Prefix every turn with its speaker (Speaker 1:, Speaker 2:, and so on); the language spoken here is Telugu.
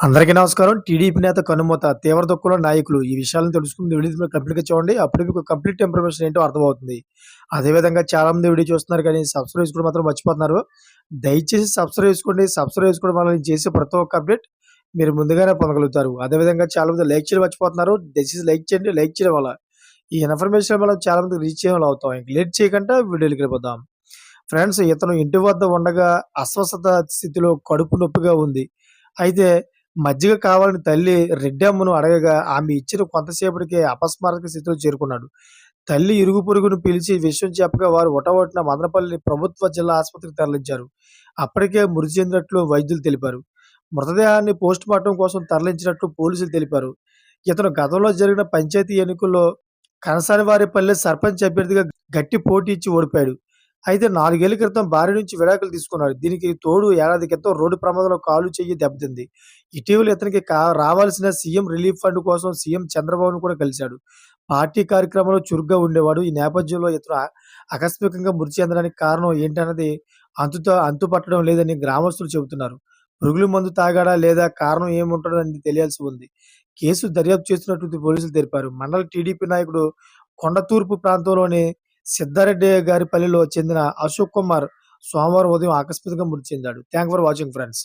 Speaker 1: అందరికీ నమస్కారం. టీడీపీ నేత కనుమూత తీవ్ర దుఃఖంలో నాయకులు. ఈ విషయాలను తెలుసుకుని వీడియో కంప్లీట్‌గా చూడండి. అప్పుడు మీకు కంప్లీట్ ఇన్ఫర్మేషన్ ఏంటో అర్థమవుతుంది. అదేవిధంగా చాలామంది వీడియో చూస్తున్నారు కానీ సబ్స్క్రైబ్ చేసుకోవడం మాత్రం మర్చిపోతున్నారు. దయచేసి సబ్స్క్రైబ్ చేసుకోండి. సబ్స్క్రైబ్ చేసుకోవడం వల్ల నేను చేసే ప్రతి ఒక్క అప్డేట్ మీరు ముందుగానే పొందగలుగుతారు. అదేవిధంగా చాలామంది లైక్ చేయడం మర్చిపోతున్నారు. దయచేసి లైక్ చేయండి. లైక్ చేయడం వల్ల ఈ ఇన్ఫర్మేషన్ మనం చాలామంది రీచ్ అయ్యేలా అవుతాం. ఇంక లేట్ చేయకుండా వీడియోకి వెళ్ళిపోతాం ఫ్రెండ్స్ ఇతను ఇంటి వద్ద ఉండగా అస్వస్థత స్థితిలో కడుపు నొప్పిగా ఉంది. అయితే మజ్జిగ కావాలని తల్లి రెడ్డమ్మను అడగగా ఆమె ఇచ్చిన కొంతసేపటికే అపస్మారక స్థితిలో చేరుకున్నాడు. తల్లి ఇరుగు పొరుగును పిలిచి విషయం చెప్పగా వారు హుటాహుటిన మదనపల్లి ప్రభుత్వ జిల్లా ఆసుపత్రికి తరలించారు. అప్పటికే మృతి చెందినట్లు వైద్యులు తెలిపారు. మృతదేహాన్ని పోస్టుమార్టం కోసం తరలించినట్లు పోలీసులు తెలిపారు. ఇతను గతంలో జరిగిన పంచాయతీ ఎన్నికల్లో కనసానివారిపల్లె సర్పంచ్ అభ్యర్థిగా గట్టి పోటీ ఇచ్చి ఓడిపోయాడు. అయితే నాలుగేళ్ళ క్రితం భార్య నుంచి విడాకులు తీసుకున్నాడు. దీనికి తోడు ఏడాది క్రితం రోడ్డు ప్రమాదంలో కాలు, చెయ్యి దెబ్బతింది. ఇటీవల ఇతనికి రావాల్సిన సీఎం రిలీఫ్ ఫండ్ కోసం సీఎం చంద్రబాబును కూడా కలిశాడు. పార్టీ కార్యక్రమంలో చురుగ్గా ఉండేవాడు. ఈ నేపథ్యంలో ఇతను ఆకస్మికంగా మృతి చెందడానికి కారణం ఏంటన్నది అంతుతో అంతు పట్టడం లేదని గ్రామస్తులు చెబుతున్నారు. పురుగుల మందు తాగాడా లేదా కారణం ఏముంటోందని తెలియాల్సి ఉంది. కేసు దర్యాప్తు చేస్తున్నట్టు పోలీసులు తెలిపారు. మండల టీడీపీ నాయకుడు కొండతూర్పు ప్రాంతంలోని సిద్ధారెడ్డి సిద్ధారెడ్డిగారిపల్లిలో చెందిన అశోక్ కుమార్ సోమవారం ఉదయం ఆకస్మికంగా మృతి చెందాడు. Thank for watching friends.